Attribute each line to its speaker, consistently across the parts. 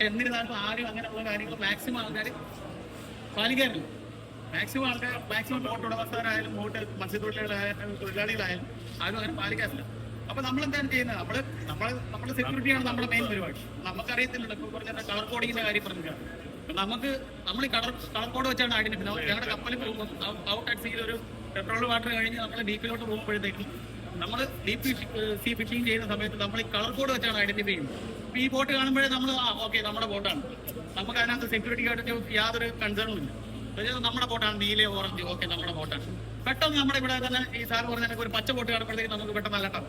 Speaker 1: പക്ഷെ എന്നിരുന്നാലും ആരും അങ്ങനെയുള്ള കാര്യങ്ങൾ മാക്സിമം ആൾക്കാർ പാലിക്കാറില്ല. മാക്സിമം ആൾക്കാർ മാക്സിമം ബോട്ട് ഉടമസ്ഥരായാലും ബോട്ട് മത്സ്യത്തൊഴിലാളികളായാലും തൊഴിലാളികളായാലും ആരും അങ്ങനെ പാലിക്കാറില്ല. അപ്പൊ നമ്മൾ എന്താണ് ചെയ്യുന്നത്? നമ്മൾ നമ്മൾ നമ്മുടെ സെക്യൂരിറ്റിയാണ് നമ്മുടെ മെയിൻ പരിപാടി. നമുക്കറിയത്തില്ലല്ലോ ഇപ്പൊ പറഞ്ഞ കളർ കോഡിങ്ങിന്റെ കാര്യം പറഞ്ഞിട്ടാണ്. നമുക്ക് നമ്മൾ ഈ കളർ കളർ കോഡ് വെച്ചാണ് ഐഡന്റിഫൈ ഞങ്ങളുടെ കപ്പലിൽ പോകുമ്പോൾ ഔട്ട് അറ്റ് സീയിൽ ഒരു പെട്രോൾ വാട്ടർ കഴിഞ്ഞ് നമ്മൾ ഡീപ്പിലോട്ട് പോകുമ്പോഴത്തേക്കും നമ്മൾ ഡീപ്പ് സീ ഫിഷിംഗ് ചെയ്യുന്ന സമയത്ത് നമ്മൾ ഈ കളർ കോഡ് വെച്ചാണ് ഐഡന്റിഫൈ ചെയ്യുന്നത്. ഈ ബോട്ട് കാണുമ്പോഴേ നമ്മൾ ആ ഓക്കെ നമ്മുടെ ബോട്ടാണ് നമുക്ക് അതിനകത്ത് സെക്യൂരിറ്റി ആയിട്ട് യാതൊരു കൺസേണും ഇല്ല. നമ്മുടെ ബോട്ടാണ് നീല ഓറഞ്ച് ഓക്കെ നമ്മുടെ ബോട്ടാണ് പെട്ടെന്ന് നമ്മുടെ ഇവിടെ തന്നെ ഈ സാർ പറഞ്ഞ ഒരു പച്ച ബോട്ട് കാണുമ്പോഴത്തേക്ക് നമുക്ക് പെട്ടെന്ന് അല്ലട്ടോ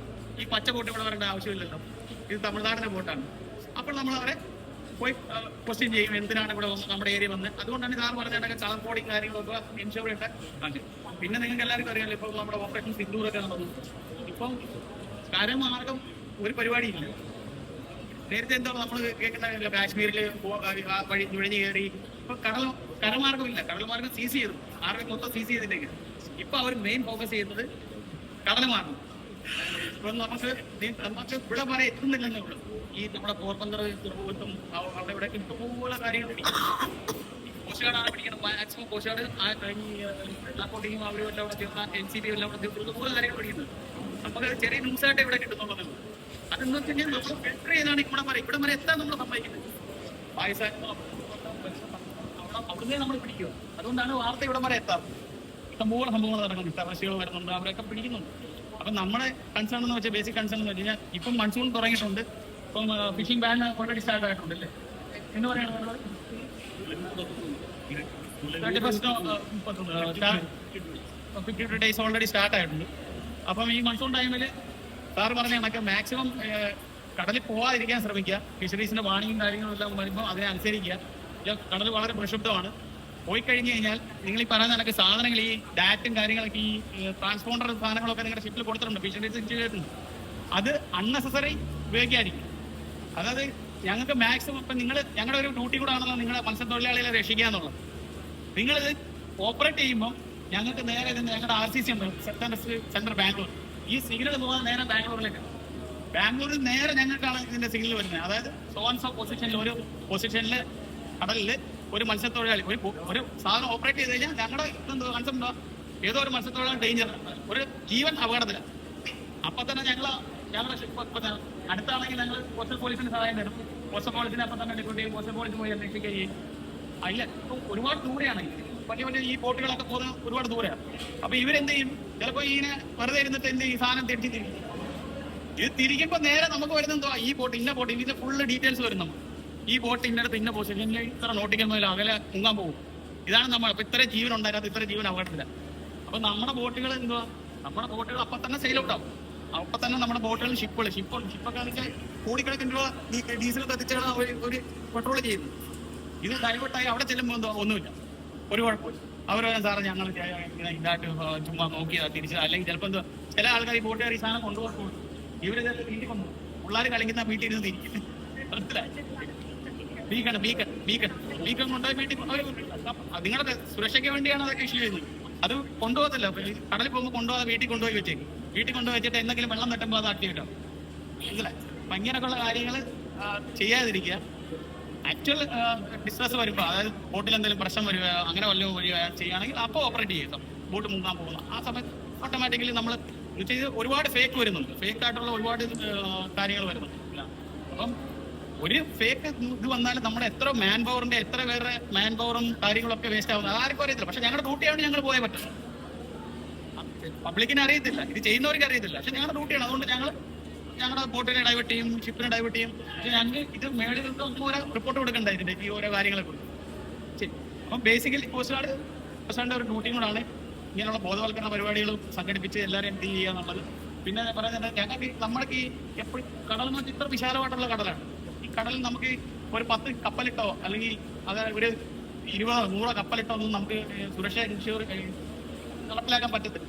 Speaker 1: ഈ പച്ച ബോട്ട് ഇവിടെ വരേണ്ട ആവശ്യമില്ലല്ലോ. ഇത് തമിഴ്നാടിന്റെ ബോട്ടാണ് അപ്പോൾ നമ്മൾ അവരെ പോയി ക്വസ്റ്റ്യൻ ചെയ്യും എന്തിനാണ് ഇവിടെ വന്ന് നമ്മുടെ ഏരിയ വന്ന്. അതുകൊണ്ടാണ് സാർ പറഞ്ഞ കണക്ക് കളർ കോഡിങ് കാര്യങ്ങളൊക്കെ ആവശ്യം പിന്നെ നിങ്ങൾക്ക് എല്ലാവർക്കും അറിയാമല്ലോ ഇപ്പോൾ നമ്മുടെ ഓപ്പറേഷൻ സിന്ദൂറൊക്കെ നടന്നു. ഇപ്പം കരമാർഗം ഒരു പരിപാടിയില്ല. നേരത്തെ എന്താ നമ്മൾ കേൾക്കുന്ന കാശ്മീരിൽ വഴി നുഴഞ്ഞു കയറി. ഇപ്പൊ കടൽ കരമാർഗമില്ല കടൽ മാർഗം സീസ് ചെയ്തു. ആർമി മൊത്തം സീസ് ചെയ്തിട്ടേക്ക്. ഇപ്പൊ അവർ മെയിൻ ഫോക്കസ് ചെയ്യുന്നത് കടൽമാർഗം ഇപ്പൊ നമുക്ക് നമുക്ക് ഇവിടെ വരെ എത്തുന്നില്ലെന്നേ ഉള്ളൂ. ഈ നമ്മുടെ പോർബന്തർ തുറമുഖത്തും അവ- അവിടെ ഇവിടെ ഇഷ്ടംപോലെ കാര്യങ്ങൾ ഗാർഡാണ് പിടിക്കുന്നത് മാക്സിമം കോശാട് നാർക്കോട്ടിക്കും അവരും എല്ലാം കൂടെ ചേർന്ന എൻ സി ബി എല്ലാം കൂടെ കാര്യങ്ങൾ പഠിക്കുന്നത് നമുക്ക് ചെറിയ ന്യൂസായിട്ട് ഇവിടെ കിട്ടുന്നുള്ളൂ വെച്ച് കഴിഞ്ഞാൽ നമ്മൾ ഫിൽട്ടർ ചെയ്താണ് ഇവിടെ പറയും ഇവിടെ വരെ എത്താൻ നമ്മൾ സമ്മതിക്കുന്നത്. പാകിസ്ഥാൻ അവിടെ അവിടുന്ന് നമ്മൾ പിടിക്കുക. അതുകൊണ്ടാണ് വാർത്ത ഇവിടെ വരെ എത്താറ്. ഇഷ്ടംപോലെ സംഭവങ്ങൾ നടക്കുന്നുണ്ട്. ടെററിസ്റ്റുകൾ വരുന്നുണ്ട്. അവരൊക്കെ പിടിക്കുന്നുണ്ട്. അപ്പം നമ്മുടെ കൺസേൺ എന്ന് വെച്ചാൽ ബേസിക് കൺസേൺ എന്ന് വെച്ച് കഴിഞ്ഞാൽ ഇപ്പം മൺസൂൺ തുടങ്ങിയിട്ടുണ്ട്. ഇപ്പം ഫിഷിംഗ് ബാൻ ഓൾറെഡി സ്റ്റാർട്ട് ആയിട്ടുണ്ട് അല്ലേ? എന്ന് പറയുന്നത് thirty first fifty two days already start ആയിട്ടുണ്ട്. അപ്പം ഈ മൺസൂൺ ടൈമിൽ സാറ് പറഞ്ഞ കണക്ക് മാക്സിമം കടലിൽ പോവാതിരിക്കാൻ ശ്രമിക്കുക. ഫിഷറീസിന്റെ വാണിയും കാര്യങ്ങളും എല്ലാം വരുമ്പോൾ അതിനെ അനുസരിക്കുക. കടൽ വളരെ പ്രക്ഷുബ്ധമാണ് പോയി കഴിഞ്ഞു കഴിഞ്ഞാൽ നിങ്ങൾ ഈ പറയുന്ന കണക്ക് സാധനങ്ങൾ ഈ ഡാറ്റും കാര്യങ്ങളൊക്കെ ഈ ട്രാൻസ്പോണ്ടർ സാധനങ്ങളൊക്കെ നിങ്ങളുടെ ഷിപ്പിൽ കൊടുത്തിട്ടുണ്ട്. ഫിഷറീസ് ചെയ്തിട്ടുണ്ട് അത് അൺനെസസറി ഉപയോഗിക്കാതിരിക്കും അതായത് ഞങ്ങൾക്ക് മാക്സിമം ഇപ്പം നിങ്ങൾ ഞങ്ങളുടെ ഒരു ഡ്യൂട്ടി കൂടെ ആണല്ലോ നിങ്ങളെ മത്സ്യത്തൊഴിലാളികളെ രക്ഷിക്കുക എന്നുള്ളത്. നിങ്ങളിത് ഓപ്പറേറ്റ് ചെയ്യുമ്പോൾ ഞങ്ങൾക്ക് നേരെ ഞങ്ങളുടെ ആർ സി സി ഉണ്ട്. സെക്ടർ സെൻട്രൽ ബാംഗ്ലൂർ ഈ സിഗ്നൽ പോകാൻ നേരെ ബാംഗ്ലൂരിലേക്കാണ് ബാംഗ്ലൂരിൽ നേരെ ഞങ്ങൾക്കാണ് ഇതിന്റെ സിഗ്നൽ വരുന്നത്. അതായത് സോൺസ് ഓഫ് പൊസിഷനിൽ ഒരു പൊസിഷനിൽ കടലിൽ ഒരു മത്സ്യത്തൊഴിലാളി ഒരു ഒരു സാധനം ഓപ്പറേറ്റ് ചെയ്ത് കഴിഞ്ഞാൽ ഞങ്ങളുടെ ഇതെന്തോ കൺസെപ്റ്റ് ഏതോ ഒരു മത്സ്യത്തൊഴിലാളി ഡേഞ്ചർ ഒരു ജീവൻ അപകടത്തിലാണ് അപ്പൊ തന്നെ ഞങ്ങൾ ഞങ്ങളുടെ അടുത്താണെങ്കിൽ ഞങ്ങൾ കോസ്റ്റൽ പോലീസിന് സഹായം തരും. കോസ്റ്റൽ പോലീസിനെ അപ്പം തന്നെ ഡിപ്യൂട്ടി പോസ്റ്റൽ പോലീസ് പോയി അന്വേഷിക്കുകയും ഇപ്പൊ ഒരുപാട് ദൂരെയാണ്. വലിയ വലിയ ഈ ബോട്ടുകളൊക്കെ പോകുന്നത് ഒരുപാട് ദൂരെയാണ് അപ്പൊ ഇവരെന്ത് ചെയ്യും? ചിലപ്പോ ഇങ്ങനെ വെറുതെ ഇരുന്നിട്ട് എന്ത് ഈ സാധനം തെറ്റി തിരിക്കും. ഇത് തിരിക്കുമ്പോ നേരെ നമുക്ക് വരുന്ന എന്തോ ഈ ബോട്ട് ഇന്ന ബോട്ട് ഇതിന്റെ ഫുള്ള് ഡീറ്റെയിൽസ് വരും നമുക്ക്. ഈ ബോട്ട് ഇന്നടത്ത് ഇന്ന പൊസിഷനിൽ ഇത്ര നോട്ടിക്കൽ അകലെ മുങ്ങാൻ പോകും. ഇതാണ് നമ്മൾ അപ്പൊ ഇത്ര ജീവൻ ഉണ്ടായിരുന്നത് ഇത്ര ജീവൻ അപകടത്തില്ല അപ്പൊ നമ്മുടെ ബോട്ടുകൾ എന്തുവാ? നമ്മുടെ ബോട്ടുകൾ അപ്പൊ തന്നെ സെയിൽ ഔട്ട് ആവും. അപ്പൊ തന്നെ നമ്മുടെ ബോട്ടുകൾ ഷിപ്പുകൾ ഷിപ്പ് ഷിപ്പൊക്കെ ആണെങ്കിൽ കോടിക്കണക്കിന് രൂപ ഡീസൽ കത്തിച്ചാണ് ഒരു പെട്രോൾ ചെയ്യുന്നത് ഇത് ഡൈവേർട്ടായി അവിടെ ചെല്ലുമ്പോൾ എന്തോ ഒന്നുമില്ല. ഒരു കുഴപ്പമില്ല. അവർ സാറേ ഞങ്ങൾ ഇതായിട്ട് ചുമ്മാ നോക്കിയതാ തിരിച്ചു. അല്ലെങ്കിൽ ചിലപ്പോൾ എന്തോ ചില ആൾക്കാർ ഈ ബോട്ടുകാർ ഈ സാധനം കൊണ്ടുപോകും. ഇവർ വീട്ടിൽ കൊണ്ടു പിള്ളേർ കളിക്കുന്ന വീട്ടിൽ ഇരുന്ന് തിരിക്കും. മനസ്സിലായി? Beacon beacon beacon. കൊണ്ടുപോയി വീട്ടിൽ നിങ്ങളുടെ സുരക്ഷയ്ക്ക് വേണ്ടിയാണ് അതൊക്കെ ഇഷ്യൂ ചെയ്യുന്നത്. അത് കൊണ്ടുപോകത്തില്ല. കടലിൽ പോകുമ്പോൾ കൊണ്ടുപോകാതെ വീട്ടിൽ കൊണ്ടുപോയി വെച്ചേക്കും. വീട്ടിൽ കൊണ്ടുപോയി വെച്ചിട്ട് എന്തെങ്കിലും വെള്ളം തട്ടുമ്പോൾ അത് അട്ടി കിട്ടും മനസ്സിലായി? അപ്പം ഇങ്ങനെയൊക്കെയുള്ള കാര്യങ്ങൾ ചെയ്യാതിരിക്കുക. ആക്ച്വൽ ഡിസ്ട്രസ് വരുമ്പോൾ അതായത് ബോട്ടിൽ എന്തെങ്കിലും പ്രശ്നം വരിക അങ്ങനെ വല്ലതും വരിക ചെയ്യുകയാണെങ്കിൽ അപ്പോൾ ഓപ്പറേറ്റ് ചെയ്യുക ബോട്ട് മുങ്ങാൻ പോകുന്നു ആ സമയത്ത് ഓട്ടോമാറ്റിക്കലി നമ്മൾ ചെയ്ത് ഒരുപാട് ഫേക്ക് വരുന്നുണ്ട്. ഫേക്ക് ആയിട്ടുള്ള ഒരുപാട് കാര്യങ്ങൾ വരുന്നുണ്ട്. അപ്പം ഒരു ഫേക്ക് ഇത് വന്നാലും നമ്മുടെ എത്ര മാൻ പവറിന്റെ എത്ര പേരുടെ മാൻ പവറും കാര്യങ്ങളൊക്കെ വേസ്റ്റ് ആവുന്നത് അതാർക്കും അറിയത്തില്ല. പക്ഷെ ഞങ്ങളുടെ ഡ്യൂട്ടിയാണ് ഞങ്ങൾ പോയേ പറ്റും പബ്ലിക്കിന് അറിയത്തില്ല. ഇത് ചെയ്യുന്നവർക്ക് അറിയത്തില്ല. പക്ഷെ ഞങ്ങളുടെ ഡ്യൂട്ടിയാണ് അതുകൊണ്ട് ഞങ്ങൾ ഞങ്ങളുടെ ബോട്ടിനെ ഡൈവേർട്ട് ചെയ്യും ഷിപ്പിനെ ഡൈവേർട്ട് ചെയ്യും. പക്ഷെ ഞങ്ങൾക്ക് ഇത് മേളിൽ നിന്ന് ഒന്നും ഓരോ റിപ്പോർട്ട് കൊടുക്കണ്ട ഈ ഓരോ കാര്യങ്ങളെ കുറിച്ച് ശരി. അപ്പം ബേസിക്കലി കോസ്റ്റ് ഗാർഡ് കോസ്റ്റ് ഗാർഡിന്റെ ഒരു ഡ്യൂട്ടിയും കൂടാണ് ഇങ്ങനെയുള്ള ബോധവൽക്കരണ പരിപാടികളും സംഘടിപ്പിച്ച് എല്ലാവരെയും എന്ത് ചെയ്യുക എന്നുള്ളത്. പിന്നെ പറയുന്നത് ഞങ്ങൾക്ക് നമ്മൾക്ക് ഈ എപ്പോഴും കടൽ എന്ന് വെച്ചാൽ ഇത്ര വിശാലമായിട്ടുള്ള കടലാണ്. ഈ കടലിൽ നമുക്ക് ഒരു പത്ത് കപ്പലിട്ടോ അല്ലെങ്കിൽ അത് ഒരു ഇരുപതോ നൂറോ കപ്പലിട്ടോ ഒന്നും നമുക്ക് സുരക്ഷ ഇൻഷുർ നടപ്പിലാക്കാൻ പറ്റത്തില്ല.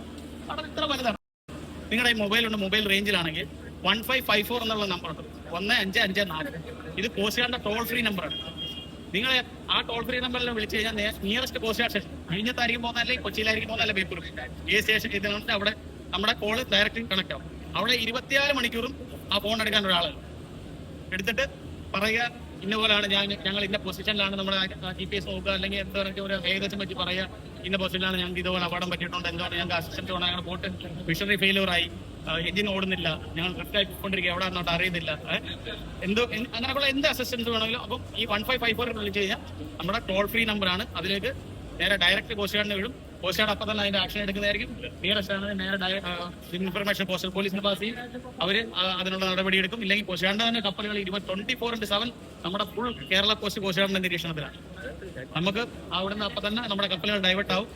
Speaker 1: കടൽ ഇത്ര വലുതാണ്. നിങ്ങളുടെ മൊബൈൽ ഉണ്ട് മൊബൈൽ റേഞ്ചിലാണെങ്കിൽ വൺ ഫൈവ് ഫൈവ് ഫോർ എന്നുള്ള നമ്പർ ഉണ്ട്. ഒന്ന് അഞ്ച് അഞ്ച് നാല്. ഇത് കോസ്റ്റ് ഗാർഡിന്റെ ടോൾ ഫ്രീ നമ്പറാണ് നിങ്ങൾ ആ ടോൾ ഫ്രീ നമ്പറിൽ വിളിച്ചു കഴിഞ്ഞാൽ നിയറസ്റ്റ് കോസ്റ്റ് ഗാർഡ് സ്റ്റേഷൻ വിഴിഞ്ഞത്തായിരിക്കും പോകുന്ന അല്ലെങ്കിൽ കൊച്ചിയിലായിരിക്കും പോകുന്ന അല്ലെങ്കിൽ ബേപ്പൂർ ഈ സ്റ്റേഷൻ ഇതിനുണ്ട് അവിടെ നമ്മുടെ കോൾ ഡയറക്റ്റ് കണക്ട് ആവും. അവിടെ ഇരുപത്തിനാല് മണിക്കൂറും ആ ഫോൺ എടുക്കാൻ ഒരാൾ എടുത്തിട്ട് പറയുക ഇന്ന പോലെയാണ് ഞാൻ ഞങ്ങൾ ഇന്ന പൊസിഷനിലാണ് നമ്മുടെ ജി പി എസ് നോക്കുക അല്ലെങ്കിൽ എന്താ പറയുക ഒരു ഏകദേശം പറ്റി പറയുക ഇന്ന പൊസിഷനിലാണ് ഞങ്ങൾക്ക് ഇതുപോലെ അപകടം പറ്റിയിട്ടുണ്ട് എന്താണ് ഞങ്ങൾക്ക് അസിസ്റ്റന്റ് വേണം ഞങ്ങളുടെ ബോട്ട് ഫിഷറി ഫെയിലൂറായി എഞ്ചിൻ ഓടുന്നില്ല. ഞങ്ങൾ ആയി പോയിക്കൊണ്ടിരിക്കുക എവിടെ എന്നോട്ട് അറിയുന്നില്ല. എന്തോ അങ്ങനെയുള്ള എന്ത് അസിസ്റ്റൻസ് വേണമെങ്കിലും അപ്പം ഈ വൺ ഫൈവ് ഫൈവ് ഫോർ വിളിച്ചു കഴിഞ്ഞാൽ നമ്മുടെ ടോൾ ഫ്രീ നമ്പറാണ് അതിലേക്ക് നേരെ ഡയറക്റ്റ് കോസ്റ്റ് ഗാർഡിന് വിടും. കോസ്റ്റ് ഗാർഡ് അപ്പം തന്നെ അതിന്റെ ആക്ഷൻ എടുക്കുന്നതായിരിക്കും. നിയറസ്റ്റ് ആണ് നേരെ ഇൻഫർമേഷൻ പോസ്റ്റൽ പോലീസിന് പാസ് ചെയ്യും. അവർ അതിനുള്ള നടപടി എടുക്കും. ഇല്ലെങ്കിൽ കോസ്റ്റ് ഗാർഡിന്റെ തന്നെ കപ്പലുകൾ ഇരുപത് ട്വന്റി ഫോർ ഇന്റു സെവൻ നമ്മുടെ ഫുൾ കേരള പോസ്റ്റ് കോസ്റ്റ് ഗാർഡിന്റെ നിരീക്ഷണത്തിലാണ്. നമുക്ക് അവിടുന്ന് അപ്പം തന്നെ നമ്മുടെ കപ്പലുകൾ ഡൈവേർട്ട് ആവും.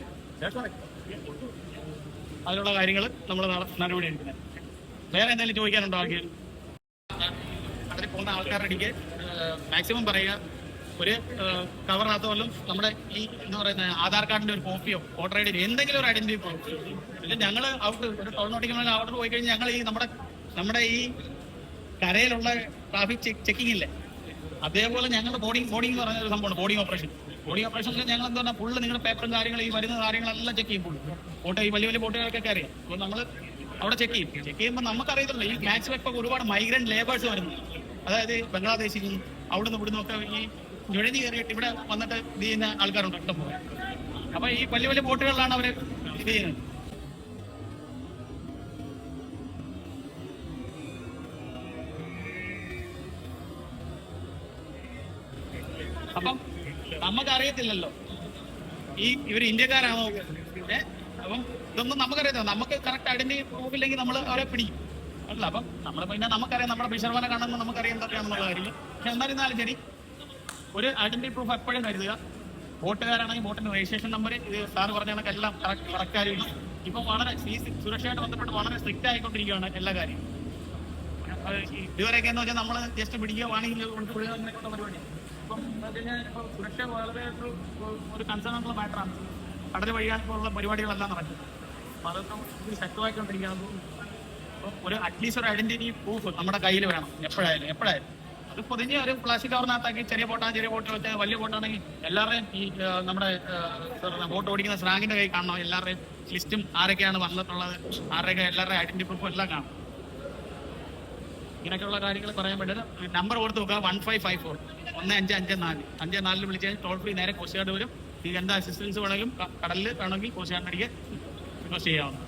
Speaker 1: അതിനുള്ള കാര്യങ്ങൾ നമ്മൾ നടപടി എടുക്കുന്നത് വേറെ എന്തെങ്കിലും ചോദിക്കാനുണ്ടോ ആർക്കും അതിൽ പോകുന്ന ആൾക്കാരുടെ ഇടയ്ക്ക് മാക്സിമം പറയുക. ഒരു കവറിനകത്ത് വല്ലതും നമ്മുടെ ഈ എന്താ പറയുന്ന ആധാർ കാർഡിന്റെ ഒരു കോപ്പിയോ വോട്ടർ ഐ ഡി എന്തെങ്കിലും ഒരു ഐഡന്റിറ്റി പ്രൂഫ് പിന്നെ ഞങ്ങൾ ഔട്ട് ഒരു ടൗൺ ഓടിക്കുന്ന അവിടെ പോയി കഴിഞ്ഞാൽ ഞങ്ങൾ ഈ നമ്മുടെ നമ്മുടെ ഈ കരയിലുള്ള ട്രാഫിക് ചെക്കിംഗ് ഇല്ലേ? അതേപോലെ ഞങ്ങളുടെ ബോർഡിംഗ് ബോർഡിംഗ് പറഞ്ഞ ഒരു സംഭവമാണ് ബോർഡിംഗ് ഓപ്പറേഷൻ ബോർഡിംഗ് ഓപ്പറേഷനിൽ ഞങ്ങൾ എന്താ പറഞ്ഞാൽ ഫുള്ള് നിങ്ങളുടെ പേപ്പറും കാര്യങ്ങളും ഈ വരുന്ന കാര്യങ്ങളെല്ലാം ചെക്ക് ചെയ്യും ഫുള്ള് ഈ വലിയ വലിയ ബോട്ടുകളൊക്കെ അറിയാം. അപ്പോൾ നമ്മൾ അവിടെ ചെക്ക് ചെയ്യും. ചെക്ക് ചെയ്യുമ്പോൾ നമുക്കറിയത്തില്ല. ഈ മാക്സിമം ഇപ്പോൾ ഒരുപാട് മൈഗ്രന്റ് ലേബേഴ്സ് വരുന്നു. അതായത് ബംഗ്ലാദേശിൽ നിന്നും അവിടെ നിന്ന് ഇവിടുന്ന് ഒക്കെ ഈ നുഴഞ്ഞു കയറിയിട്ട് ഇവിടെ വന്നിട്ട് ഇത് ചെയ്യുന്ന ആൾക്കാരുണ്ട് ഇഷ്ടം പോലെ അപ്പൊ ഈ വലിയ വലിയ ബോട്ടുകളിലാണ് അവർ ഇത് ചെയ്യുന്നത്. അപ്പം നമുക്ക് അറിയത്തില്ലല്ലോ ഈ ഇവർ ഇന്ത്യക്കാരാണോ ഏഹ് അപ്പം ഇതൊന്നും നമുക്കറിയത്തില്ല. നമുക്ക് കറക്റ്റ് ഐഡന്റിറ്റി പ്രൂഫ് ഇല്ലെങ്കിൽ നമ്മൾ അവരെ പിടിക്കും. അല്ല അപ്പം നമ്മൾ പിന്നെ നമുക്കറിയാം. നമ്മുടെ ബിഷർമാന കാണുമ്പോൾ നമുക്കറിയാം എന്തൊക്കെയാണെന്നുള്ള കാര്യം. പക്ഷെ എന്നാലിരുന്നാലും ശരി ഒരു ഐഡന്റിറ്റി പ്രൂഫ് എപ്പോഴും കരുതുക. വോട്ടുകാരാണെങ്കിൽ വോട്ടിന്റെ രജിസ്ട്രേഷൻ നമ്പർ ഇത് സാർ പറഞ്ഞ കണക്ക് എല്ലാം കറക്റ്റ് കറക്റ്റായിരുന്നു ഇപ്പം വളരെ സുരക്ഷയായിട്ട് ബന്ധപ്പെട്ട് വളരെ സ്ട്രിക്റ്റ് ആയിക്കൊണ്ടിരിക്കുകയാണ് എല്ലാ കാര്യവും. ഇതുവരെയൊക്കെ എന്ന് വെച്ചാൽ നമ്മൾ ജസ്റ്റ് പിടിക്കുക വാണിംഗ് കൊണ്ടുപോവുക അങ്ങനെയൊക്കെയുള്ള പരിപാടി ഇപ്പം കഴിഞ്ഞാൽ സുരക്ഷ വളരെ ഒരു ഒരു കൺസേൺ ആയിട്ടുള്ള മാറ്ററാണ് കടൽ പരിപാടികളെല്ലാം നടക്കുന്നത് അപ്പൊ അതൊക്കെ ഇത് ഒരു അറ്റ്ലീസ്റ്റ് ഒരു ഐഡന്റിറ്റി പ്രൂഫ് നമ്മുടെ കയ്യിൽ വേണം. എപ്പോഴായാലും എപ്പോഴായാലും. അത് പൊതിഞ്ഞ് ഒരു പ്ലാസ്റ്റിക് കവറിനകത്താക്കി ചെറിയ ബോട്ടാണ് ചെറിയ ബോട്ട് വെച്ച് വലിയ ബോട്ടാണെങ്കിൽ എല്ലാവരുടെയും ഈ നമ്മുടെ ബോട്ട് ഓടിക്കുന്ന സ്രാങ്കിന്റെ കൈ കാണണം. എല്ലാവരുടെയും ലിസ്റ്റും ആരൊക്കെയാണ് വന്നിട്ടുള്ളത് ആരുടെയൊക്കെ എല്ലാവരുടെയും ഐഡന്റിറ്റി പ്രൂഫും എല്ലാം കാണും ഇങ്ങനെയൊക്കെയുള്ള കാര്യങ്ങൾ പറയാൻ പറ്റില്ല. നമ്പർ ഓർത്ത് നോക്കുക. വൺ ഫൈവ് ഫൈവ് ഫോർ ഒന്ന് അഞ്ച് അഞ്ച് നാല്. അഞ്ച് നാലിൽ വിളിച്ച് കഴിഞ്ഞാൽ ടോൾ ഫ്രീ നേരെ കോസ്റ്റ് ഗാർഡ് വരും നിങ്ങൾക്ക് എന്താ അസിസ്റ്റൻസ് വേണമെങ്കിലും കടലിൽ വേണമെങ്കിൽ കോസ്റ്റ് ഗാർഡിനടിക്ക് റിക്വസ്റ്റ് ചെയ്യാവുന്നതാണ്.